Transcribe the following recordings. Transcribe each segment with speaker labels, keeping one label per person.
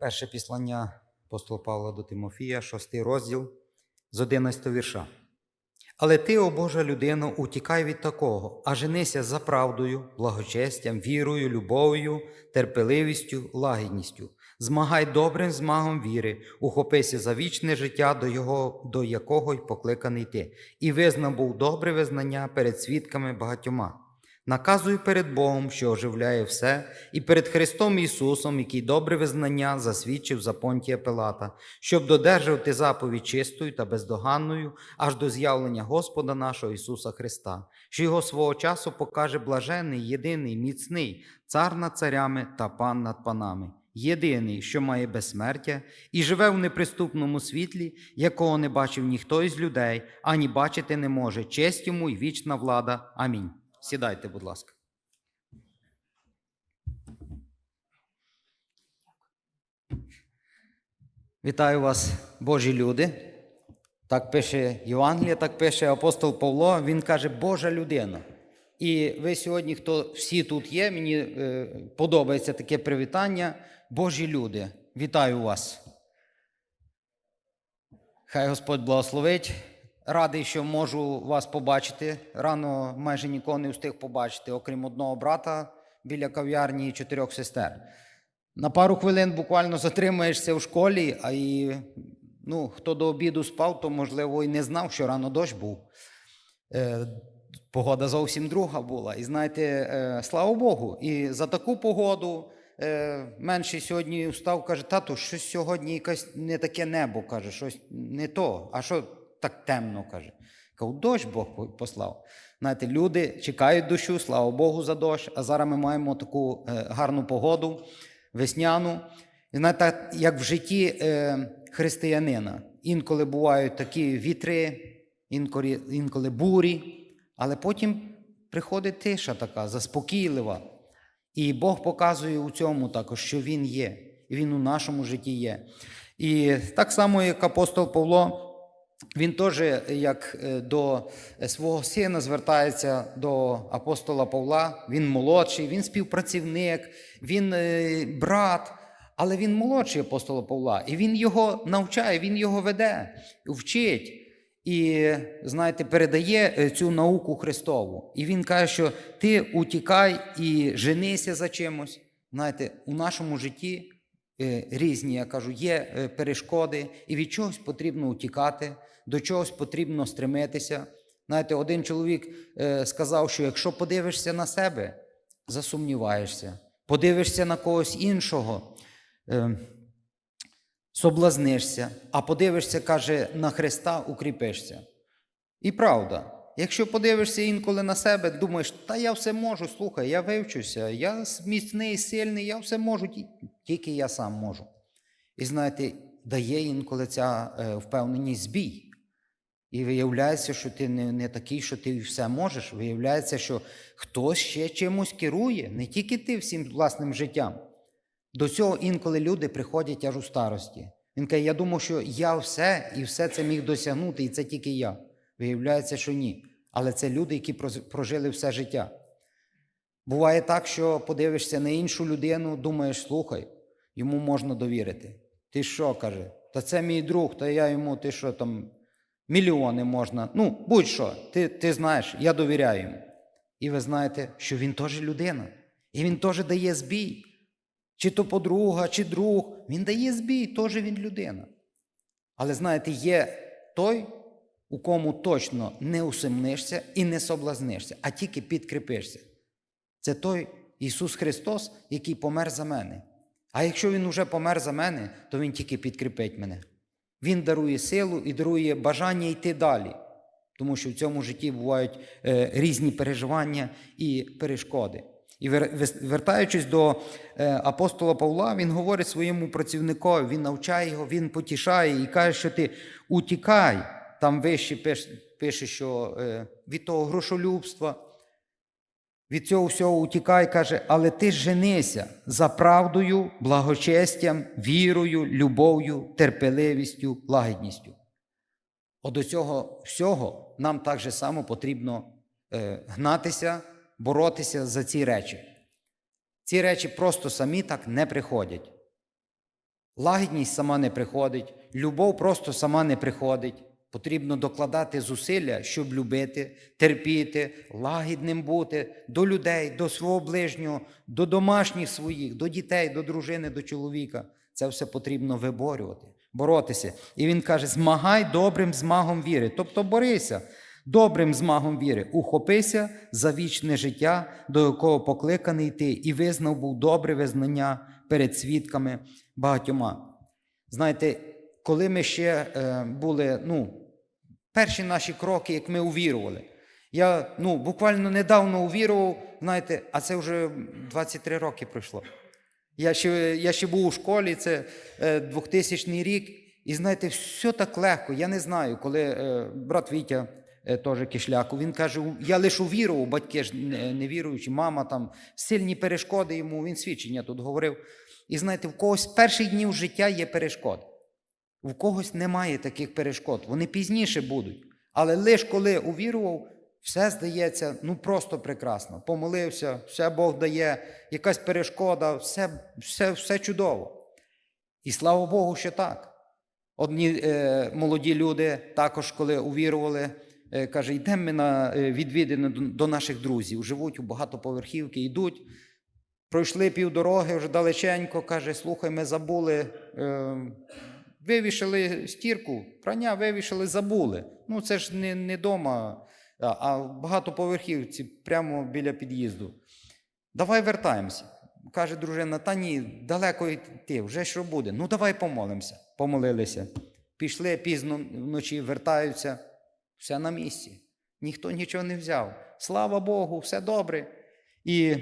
Speaker 1: Перше післання апостола Павла до Тимофія, шостий розділ з 11 вірша. Але ти, о Божа людино, утікай від такого, а женися за правдою, благочестям, вірою, любов'ю, терпеливістю, лагідністю. Змагай добрим змагом віри, ухопися за вічне життя, до, його, до якого й покликаний ти, і визна був добре визнання перед свідками багатьома. Наказую перед Богом, що оживляє все, і перед Христом Ісусом, який добре визнання засвідчив за Понтія Пилата, щоб додержувати заповідь чистою та бездоганною аж до з'явлення Господа нашого Ісуса Христа, що Його свого часу покаже блажений, єдиний, міцний, цар над царями та пан над панами, єдиний, що має безсмертя, і живе в неприступному світлі, якого не бачив ніхто із людей, ані бачити не може. Честь йому і вічна влада. Амінь. Сідайте, будь ласка. Вітаю вас, Божі люди. Так пише Євангелія, так пише апостол Павло. Він каже, Божа людина. І ви сьогодні, хто всі тут є, мені е, подобається таке привітання. Божі люди. Вітаю вас. Хай Господь благословить. Радий, що можу вас побачити. Рано майже нікого не встиг побачити, окрім одного брата біля кав'ярні і чотирьох сестер. На пару хвилин буквально затримаєшся в школі, а і ну, хто до обіду спав, то можливо і не знав, що рано дощ був. Е, погода зовсім друга була. І знаєте, е, слава Богу, і за таку погоду. Е, менший сьогодні встав, каже, тату, щось сьогодні якесь не таке небо, каже, щось не то. А що так темно, каже. Кажу, дощ Бог послав. Знаєте, люди чекають дощу, слава Богу, за дощ. А зараз ми маємо таку е, гарну погоду, весняну. І знаєте, як в житті е, християнина. Інколи бувають такі вітри, інколи, інколи бурі, але потім приходить тиша така, заспокійлива. І Бог показує у цьому також, що Він є, і Він у нашому житті є. І так само, як апостол Павло, він теж, як е, до свого сина, звертається до апостола Павла. Він молодший, він співпрацівник, він е, брат, але він молодший апостола Павла. І він його навчає, він його веде, вчить. І, знаєте, передає е, цю науку Христову. І він каже, що ти утікай і женися за чимось. Знаєте, у нашому житті е, різні, я кажу, є е, перешкоди, і від чогось потрібно утікати, до чогось потрібно стремитися. Знаєте, один чоловік е, сказав, що якщо подивишся на себе, засумніваєшся, подивишся на когось іншого, е, соблазнишся, а подивишся, каже, на Христа укріпишся. І правда, якщо подивишся інколи на себе, думаєш, та я все можу, слухай, я вивчуся, я міцний, сильний, я все можу, тільки я сам можу. І знаєте, дає інколи ця е, впевненість збій. І виявляється, що ти не, не такий, що ти все можеш. Виявляється, що хтось ще чимось керує, не тільки ти всім власним життям. До цього інколи люди приходять аж у старості. Він каже, я думав, що я все і все це міг досягнути, і це тільки я. Виявляється, що ні. Але це люди, які прожили все життя. Буває так, що подивишся на іншу людину, думаєш, слухай, йому можна довірити. Ти що каже? Та це мій друг, та я йому, ти що там, мільйони можна. Ну, будь-що, ти, ти знаєш, я довіряю йому. І ви знаєте, що він теж людина. І він теж дає збій. Чи то подруга, чи друг. Він дає збій, теж він людина. Але знаєте, є той, у кому точно не усимнишся і не соблазнишся, а тільки підкріпишся. Це той Ісус Христос, який помер за мене. А якщо Він уже помер за мене, то Він тільки підкріпить мене. Він дарує силу і дарує бажання йти далі. Тому що в цьому житті бувають е, різні переживання і перешкоди. І вер- вертаючись до е, апостола Павла, він говорить своєму працівникові, він навчає його, він потішає і каже, що ти утікай. Там вище пише, пише що е, від того грошолюбства, від цього всього утікай, каже, але ти женися за правдою, благочестям, вірою, любов'ю, терпеливістю, лагідністю. От до цього всього нам так же само потрібно е, гнатися, боротися за ці речі. Ці речі просто самі так не приходять. Лагідність сама не приходить, любов просто сама не приходить. Потрібно докладати зусилля, щоб любити, терпіти, лагідним бути до людей, до свого ближнього, до домашніх своїх, до дітей, до дружини, до чоловіка. Це все потрібно виборювати, боротися. І він каже: змагай добрим змагом віри. Тобто борися добрим змагом віри, ухопися за вічне життя, до якого покликаний йти, і визнав був добре визнання перед свідками багатьома. Знаєте, коли ми ще е, були, ну, перші наші кроки, як ми увірували. Я ну, буквально недавно увірував, знаєте, а це вже 23 роки пройшло. Я ще, я ще був у школі, це е, 2000 рік, і знаєте, все так легко. Я не знаю, коли е, брат Вітя, е, теж кишляку, він каже: я лише увірував, батьки ж не, віруючі, мама там сильні перешкоди йому, він свідчення тут говорив. І знаєте, в когось перших днів життя є перешкоди. У когось немає таких перешкод, вони пізніше будуть. Але лише коли увірував, все здається ну просто прекрасно. Помолився, все Бог дає, якась перешкода, все, все, все чудово. І слава Богу, що так. Одні е, молоді люди також, коли увірували, е, каже, йдемо ми на е, відвідини до, до наших друзів, живуть у багатоповерхівки, йдуть. Пройшли півдороги вже далеченько, каже, слухай, ми забули. Е, вивішали стірку, прання вивішали, забули. Ну, це ж не, не дома, а, багатоповерхівці, прямо біля під'їзду. Давай вертаємося. Каже дружина, та ні, далеко йти, вже що буде? Ну, давай помолимося. Помолилися. Пішли пізно вночі, вертаються, все на місці. Ніхто нічого не взяв. Слава Богу, все добре. І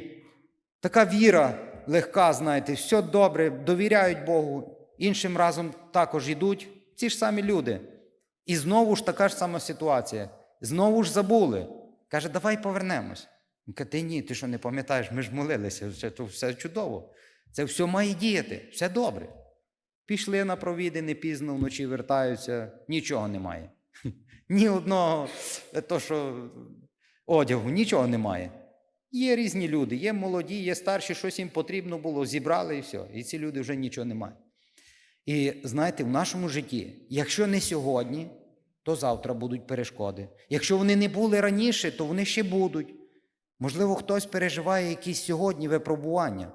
Speaker 1: така віра легка, знаєте, все добре, довіряють Богу. Іншим разом також йдуть ці ж самі люди. І знову ж така ж сама ситуація. Знову ж забули. Каже, давай повернемось. Він каже, ти ні, ти що не пам'ятаєш, ми ж молилися, то все чудово. Це все має діяти, все добре. Пішли на провідини, пізно вночі вертаються, нічого немає. Ні одного, то, що одягу, нічого немає. Є різні люди, є молоді, є старші, щось їм потрібно було, зібрали і все. І ці люди вже нічого не мають. І знаєте, в нашому житті, якщо не сьогодні, то завтра будуть перешкоди. Якщо вони не були раніше, то вони ще будуть. Можливо, хтось переживає якісь сьогодні випробування.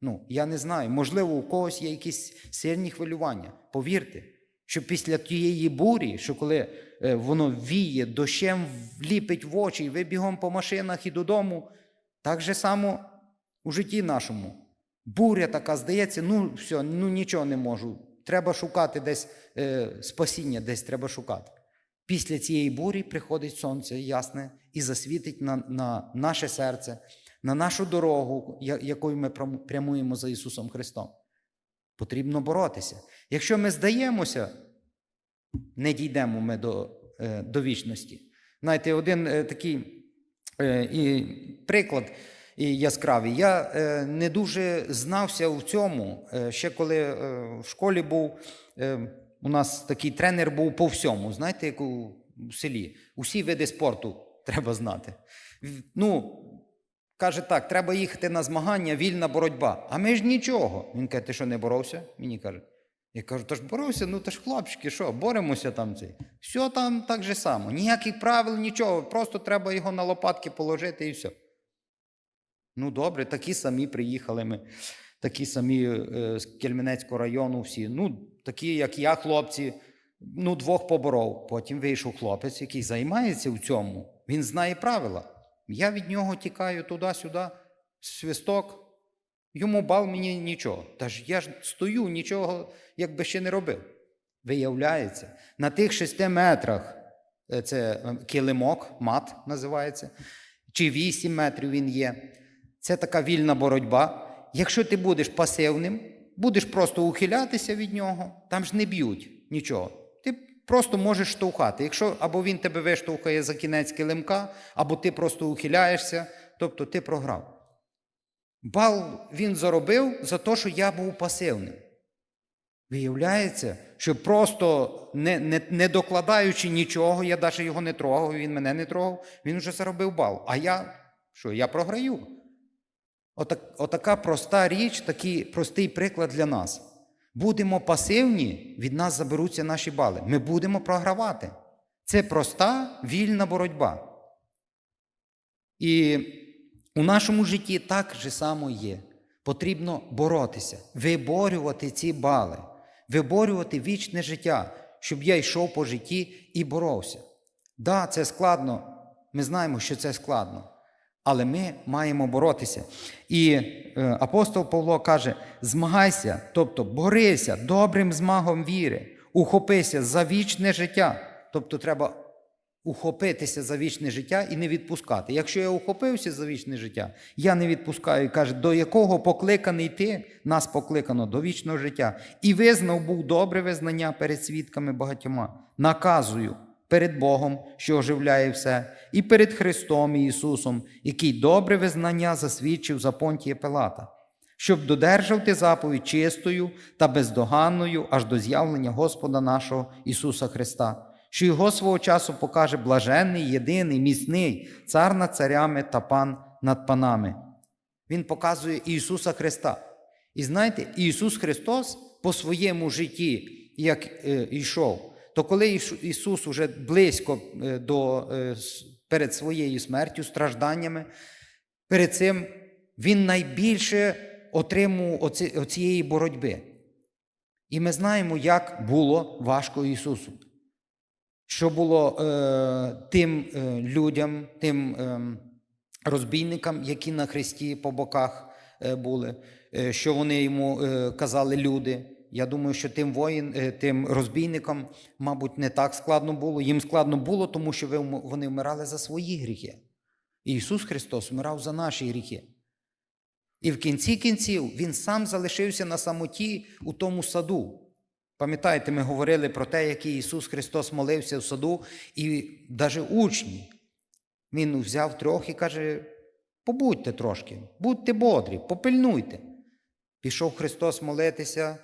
Speaker 1: Ну, я не знаю. Можливо, у когось є якісь сильні хвилювання. Повірте, що після тієї бурі, що коли е, воно віє, дощем вліпить в очі, і ви бігом по машинах і додому, так же само у житті нашому. Буря така здається, ну все, ну нічого не можу. Треба шукати десь е, спасіння, десь треба шукати. Після цієї бурі приходить сонце ясне і засвітить на, на наше серце, на нашу дорогу, якою ми прямуємо за Ісусом Христом. Потрібно боротися. Якщо ми здаємося, не дійдемо ми до, е, до вічності. Знаєте, один е, такий е, і приклад і яскравий. Я е, не дуже знався в цьому. Е, ще коли е, в школі був, у нас такий тренер був по всьому, знаєте, як у селі. Усі види спорту треба знати. Ну, каже так, треба їхати на змагання, вільна боротьба. А ми ж нічого. Він каже, ти що не боровся? Мені каже. Я кажу, то ж боровся, ну то ж хлопчики, що, боремося там цей. Все там так же само. Ніяких правил, нічого. Просто треба його на лопатки положити і все. Ну, добре, такі самі приїхали ми, такі самі е, з Кельменецького району всі. Ну, такі, як я, хлопці, ну, двох поборов. Потім вийшов хлопець, який займається в цьому. Він знає правила. Я від нього тікаю туди-сюди, свисток. Йому бал мені нічого. Та ж я ж стою, нічого якби ще не робив. Виявляється, на тих шести метрах е, це е, килимок, мат називається, чи вісім метрів він є. Це така вільна боротьба. Якщо ти будеш пасивним, будеш просто ухилятися від нього, там ж не б'ють нічого. Ти просто можеш штовхати. Якщо або він тебе виштовхає за кінець килимка, або ти просто ухиляєшся, тобто ти програв. Бал він заробив за те, що я був пасивним. Виявляється, що просто не, не, не докладаючи нічого, я навіть його не трогав, він мене не трогав, він вже заробив бал. А я що? Я програю. Отак, отака проста річ, такий простий приклад для нас. будемо пасивні, від нас заберуться наші бали. Ми будемо програвати. Це проста вільна боротьба. І у нашому житті так же само є. Потрібно боротися, виборювати ці бали, виборювати вічне життя, щоб я йшов по житті і боровся. Да, це складно. Ми знаємо, що це складно. Але ми маємо боротися. І е, апостол Павло каже: змагайся, тобто борися добрим змагом віри, ухопися за вічне життя. Тобто треба ухопитися за вічне життя і не відпускати. Якщо я ухопився за вічне життя, я не відпускаю. І каже, до якого покликаний ти, нас покликано до вічного життя. І визнав був добре визнання перед свідками багатьма. Наказую перед Богом, що оживляє все, і перед Христом Ісусом, який добре визнання засвідчив за Понтія Пилата, щоб додержав ти заповідь чистою та бездоганною аж до з'явлення Господа нашого Ісуса Христа, що Його свого часу покаже блаженний, єдиний, міцний, цар над царями та пан над панами. Він показує Ісуса Христа. І знаєте, Ісус Христос по своєму житті, як е, йшов, то коли Ісус уже близько е, до, е, перед своєю смертю, стражданнями, перед цим Він найбільше отримував оці, оцієї боротьби. І ми знаємо, як було важко Ісусу. Що було е, тим е, людям, тим е, розбійникам, які на хресті по боках е, були, е, що вони йому е, казали люди. Я думаю, що тим воїн, е, тим розбійникам, мабуть, не так складно було. Їм складно було, тому що вони вмирали за свої гріхи. І Ісус Христос вмирав за наші гріхи. І в кінці кінців Він сам залишився на самоті у тому саду. Пам'ятаєте, ми говорили про те, який Ісус Христос молився в саду, і навіть учні. Він взяв трьох і каже: побудьте трошки, будьте бодрі, попильнуйте. Пішов Христос молитися,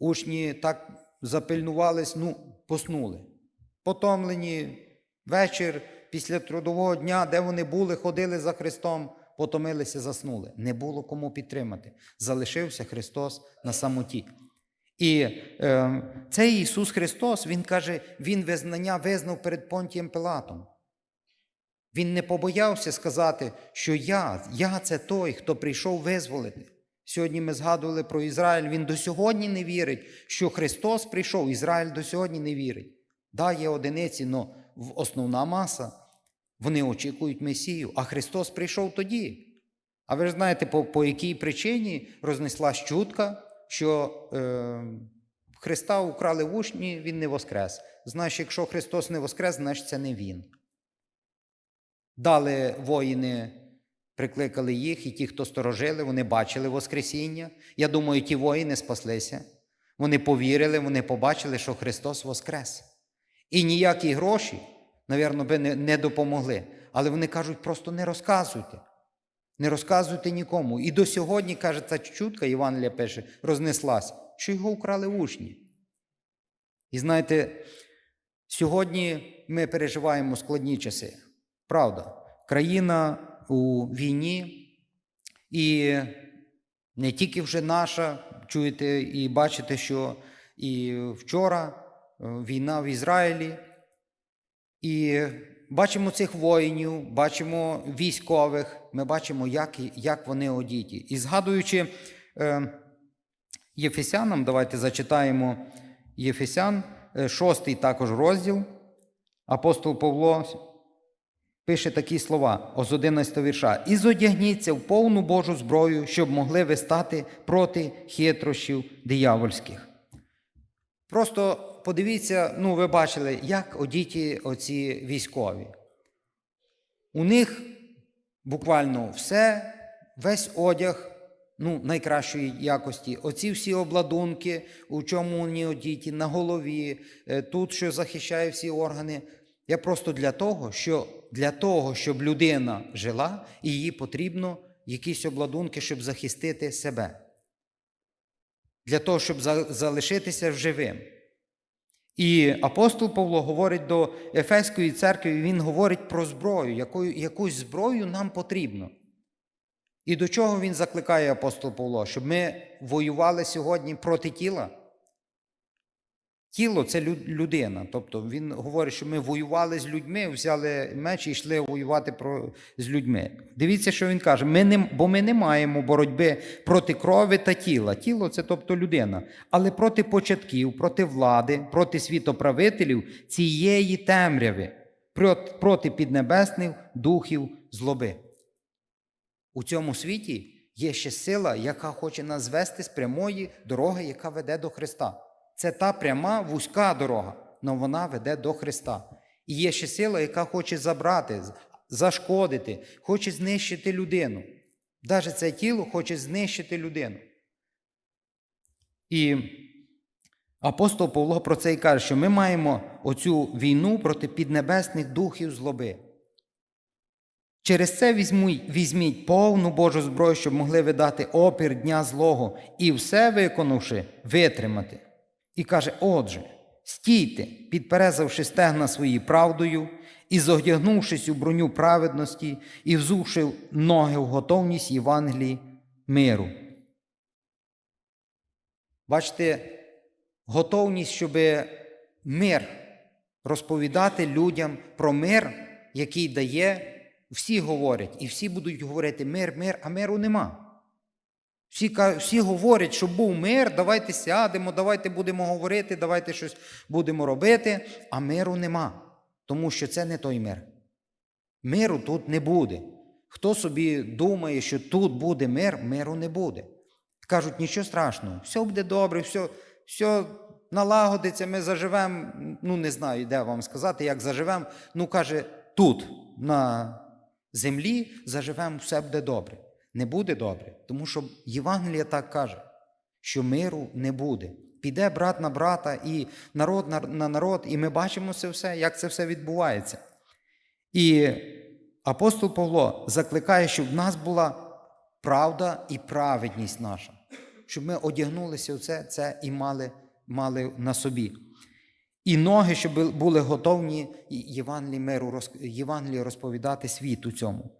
Speaker 1: учні так запильнувались, ну, поснули. Потомлені вечір після трудового дня, де вони були, ходили за Христом, потомилися, заснули. Не було кому підтримати. Залишився Христос на самоті. І е, цей Ісус Христос, Він каже, Він визнання визнав перед Понтієм Пилатом. Він не побоявся сказати, що я, я це той, хто прийшов визволити. Сьогодні ми згадували про Ізраїль. Він до сьогодні не вірить, що Христос прийшов. Ізраїль до сьогодні не вірить. Да, є одиниці, але основна маса. Вони очікують Месію, а Христос прийшов тоді. А ви ж знаєте, по, по якій причині рознеслась чутка, що е, Христа украли в учні, Він не воскрес. Знаєш, якщо Христос не воскрес, значить це не Він. Дали воїни, прикликали їх, і ті, хто сторожили, вони бачили Воскресіння. Я думаю, ті воїни спаслися. Вони повірили, вони побачили, що Христос воскрес. І ніякі гроші, навірно, би не, допомогли. Але вони кажуть, просто не розказуйте. Не розказуйте нікому. І до сьогодні, каже, ця чутка, Євангелія пише, рознеслась, що його украли учні. І знаєте, сьогодні ми переживаємо складні часи. Правда, країна у війні, і не тільки вже наша, чуєте і бачите, що і вчора е, війна в Ізраїлі, і бачимо цих воїнів, бачимо військових, ми бачимо, як, як вони одіті. І згадуючи е, Єфесянам, давайте зачитаємо Єфесян, е, шостий також розділ. Апостол Павло пише такі слова з 11 вірша. І зодягніться в повну Божу зброю, щоб могли ви стати проти хитрощів диявольських. Просто подивіться, ну ви бачили, як одіті оці військові. У них буквально все, весь одяг ну, найкращої якості. Оці всі обладунки, у чому вони одіті, на голові, е, тут, що захищає всі органи. Я просто для того, що для того, щоб людина жила, їй потрібно якісь обладунки, щоб захистити себе. Для того, щоб залишитися живим. І апостол Павло говорить до Ефеської церкви, він говорить про зброю, якою, якусь зброю нам потрібно. І до чого він закликає апостол Павло? Щоб ми воювали сьогодні проти тіла, Тіло це людина. Тобто він говорить, що ми воювали з людьми, взяли меч і йшли воювати з людьми. Дивіться, що він каже: ми не, бо ми не маємо боротьби проти крові та тіла. Тіло це тобто людина, але проти початків, проти влади, проти світоправителів цієї темряви, проти піднебесних духів злоби. У цьому світі є ще сила, яка хоче нас звести з прямої дороги, яка веде до Христа. Це та пряма вузька дорога, але вона веде до Христа. І є ще сила, яка хоче забрати, зашкодити, хоче знищити людину. Навіть це тіло хоче знищити людину. І апостол Павло про це і каже, що ми маємо оцю війну проти піднебесних духів злоби. Через це візьміть, візьміть повну Божу зброю, щоб могли ви дати опір дня злого, і все виконавши, витримати. І каже: Отже, стійте, підперезавши стегна свої правдою, і зодягнувшись у броню праведності, і взувши ноги в готовність Євангелії миру. Бачите, готовність, щоб мир розповідати людям про мир, який дає, всі говорять, і всі будуть говорити мир, мир, а миру нема. Всі, всі говорять, що був мир, давайте сядемо, давайте будемо говорити, давайте щось будемо робити, а миру нема. Тому що це не той мир. Миру тут не буде. Хто собі думає, що тут буде мир, миру не буде. Кажуть, нічого страшного, все буде добре, все, все налагодиться, ми заживемо. Ну, не знаю, де вам сказати, як заживемо. Ну, каже, тут, на землі, заживемо, все буде добре. Не буде добре, тому що Євангелія так каже, що миру не буде. Піде брат на брата і народ на, на народ, і ми бачимо це все, як це все відбувається. І апостол Павло закликає, щоб в нас була правда і праведність наша, щоб ми одягнулися в це, це і мали, мали на собі. І ноги, щоб були готовні Євангелії миру, Євангелії розповідати світу цьому.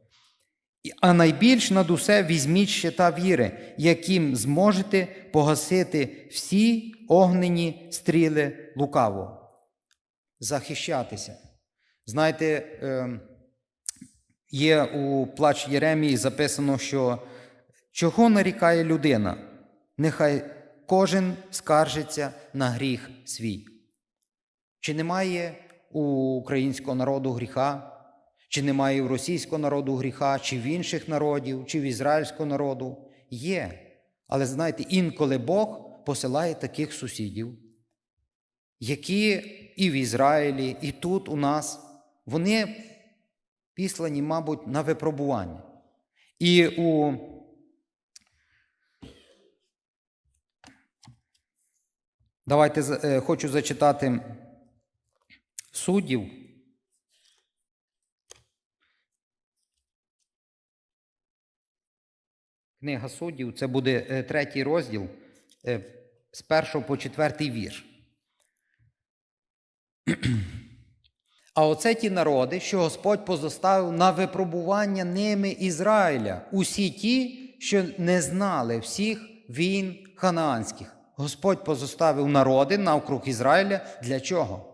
Speaker 1: А найбільш над усе візьміть щита віри, яким зможете погасити всі огнені стріли лукавого. Захищатися. Знаєте, ем, є у плач Єремії записано, що чого нарікає людина? Нехай кожен скаржиться на гріх свій. Чи немає у українського народу гріха? Чи немає у російського народу гріха, чи в інших народів, чи в ізраїльського народу? Є. Але знаєте, інколи Бог посилає таких сусідів, які і в Ізраїлі, і тут у нас, вони післані, мабуть, на випробування. І у Давайте е, хочу зачитати суддів. Книга суддів, це буде е, третій розділ е, з першого по четвертий вірш. А оце ті народи, що Господь позоставив на випробування ними Ізраїля, усі ті, що не знали всіх війн ханаанських. Господь позоставив народи навкруг Ізраїля для чого?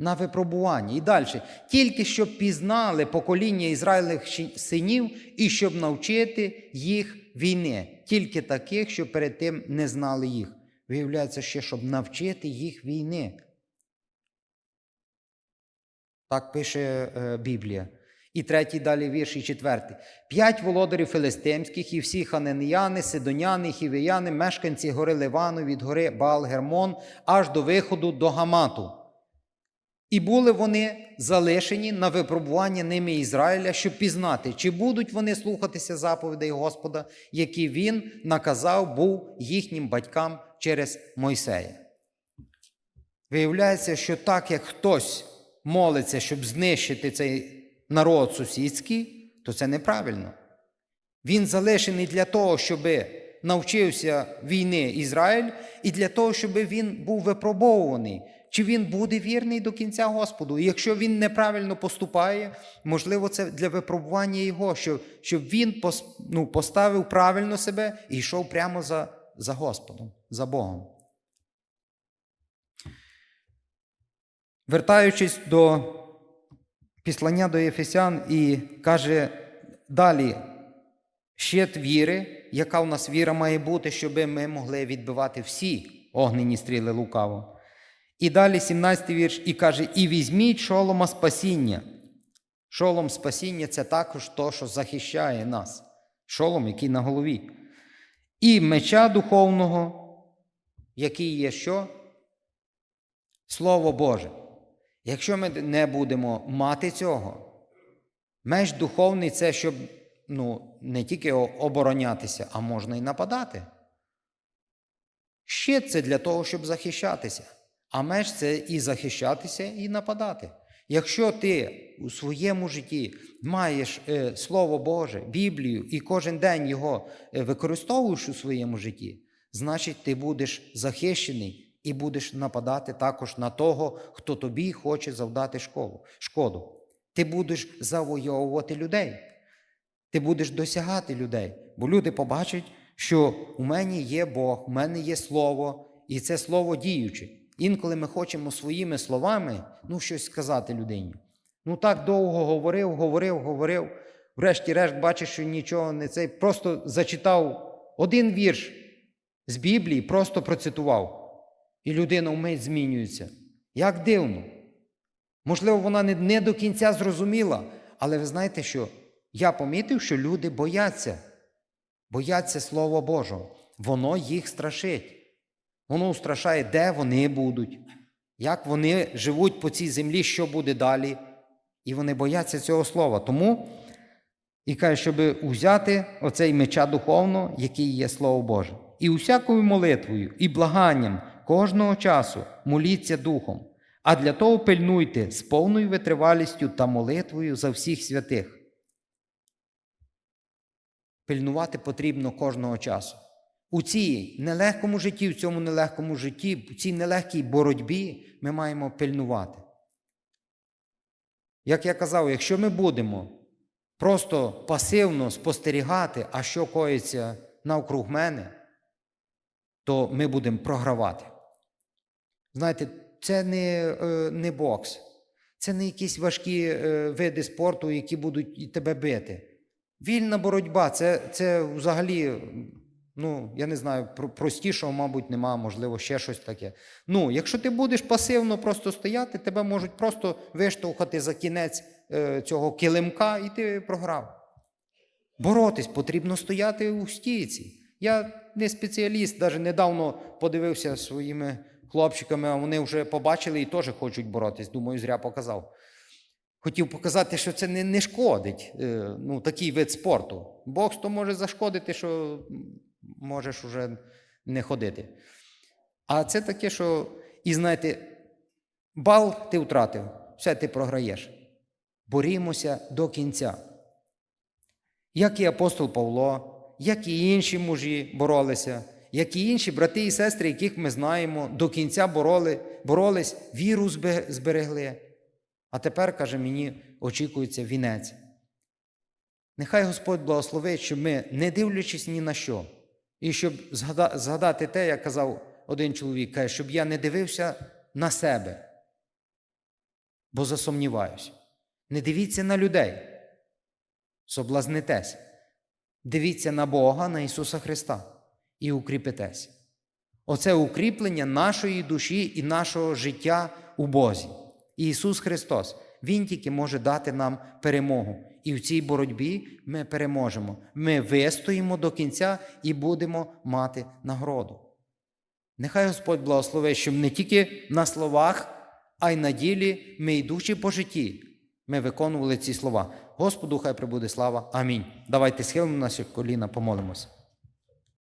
Speaker 1: На випробування. І далі. Тільки щоб пізнали покоління Ізраїлевих щі- синів і щоб навчити їх війни. Тільки таких, що перед тим не знали їх. Виявляється, ще щоб навчити їх війни. Так пише е, Біблія. І третій далі вірш, і четвертий. П'ять володарів филистимських, і всі хананеяни, сидоняни, хівеяни, мешканці гори Ливану від гори Баал-Гермон, аж до виходу до Гамату. І були вони залишені на випробування ними Ізраїля, щоб пізнати, чи будуть вони слухатися заповідей Господа, які він наказав був їхнім батькам через Мойсея. Виявляється, що так як хтось молиться, щоб знищити цей народ сусідський, то це неправильно. Він залишений для того, щоб навчився війни Ізраїль, і для того, щоб він був випробовуваний, чи він буде вірний до кінця Господу. І якщо він неправильно поступає, можливо, це для випробування його, щоб, щоб він ну, поставив правильно себе і йшов прямо за, за Господом, за Богом. Вертаючись до післання до Єфесян і каже далі щит віри, яка в нас віра має бути, щоб ми могли відбивати всі огнені стріли лукаво. І далі 17 вірш, і каже: І візьміть шолома спасіння. Шолом спасіння це також то, що захищає нас. Шолом, який на голові. І меча духовного, який є що? Слово Боже. Якщо ми не будемо мати цього, меч духовний це щоб ну, не тільки оборонятися, а можна і нападати. Щит це для того, щоб захищатися. А меч це і захищатися, і нападати. Якщо ти у своєму житті маєш е, Слово Боже, Біблію, і кожен день його е, використовуєш у своєму житті, значить ти будеш захищений і будеш нападати також на того, хто тобі хоче завдати школу, шкоду. Ти будеш завойовувати людей. Ти будеш досягати людей, бо люди побачать, що у мене є Бог, у мене є Слово, і це слово діюче. Інколи ми хочемо своїми словами ну, щось сказати людині. Ну так довго говорив, говорив, говорив. Врешті-решт бачиш, що нічого не цей. Просто зачитав один вірш з Біблії, просто процитував. І людина вмить змінюється. Як дивно. Можливо, вона не, не до кінця зрозуміла, але ви знаєте, що я помітив, що люди бояться, бояться Слова Божого. Воно їх страшить. Воно устрашає, де вони будуть, як вони живуть по цій землі, що буде далі. І вони бояться цього слова. Тому і каже, щоб узяти оцей меча духовно, який є Слово Боже. І усякою молитвою, і благанням кожного часу моліться Духом, а для того пильнуйте з повною витривалістю та молитвою за всіх святих. Пильнувати потрібно кожного часу. У цій нелегкому житті, в цьому нелегкому житті, в цій нелегкій боротьбі ми маємо пильнувати. Як я казав, якщо ми будемо просто пасивно спостерігати, а що коїться навкруг мене, то ми будемо програвати. Знаєте, це не, е, не бокс, це не якісь важкі е, види спорту, які будуть тебе бити. Вільна боротьба це, це взагалі. Ну, я не знаю, простішого, мабуть, нема, можливо, ще щось таке. Ну, якщо ти будеш пасивно просто стояти, тебе можуть просто виштовхати за кінець е, цього килимка, і ти програв. Боротись потрібно стояти у стійці. Я не спеціаліст, навіть недавно подивився своїми хлопчиками, а вони вже побачили і теж хочуть боротись. Думаю, зря показав. Хотів показати, що це не не шкодить е, ну, такий вид спорту. Бокс то може зашкодити, що можеш уже не ходити. А це таке, що, і знаєте, бал ти втратив, все ти програєш. Борімося до кінця. Як і апостол Павло, як і інші мужі боролися, як і інші брати і сестри, яких ми знаємо, до кінця бороли, боролись, віру зберегли. А тепер, каже мені, очікується вінець. Нехай Господь благословить, щоб ми, не дивлячись ні на що, і щоб згадати те, як казав один чоловік, каже, щоб я не дивився на себе, бо засумніваюся. Не дивіться на людей, соблазнитесь. Дивіться на Бога, на Ісуса Христа і укріпитесь. Оце укріплення нашої душі і нашого життя у Бозі. Ісус Христос, Він тільки може дати нам перемогу. І в цій боротьбі ми переможемо. Ми вистоїмо до кінця і будемо мати нагороду. Нехай Господь благословить, щоб не тільки на словах, а й на ділі, ми, йдучи по житті, ми виконували ці слова. Господу, хай прибуде слава. Амінь. Давайте схилимо наші коліна, помолимося.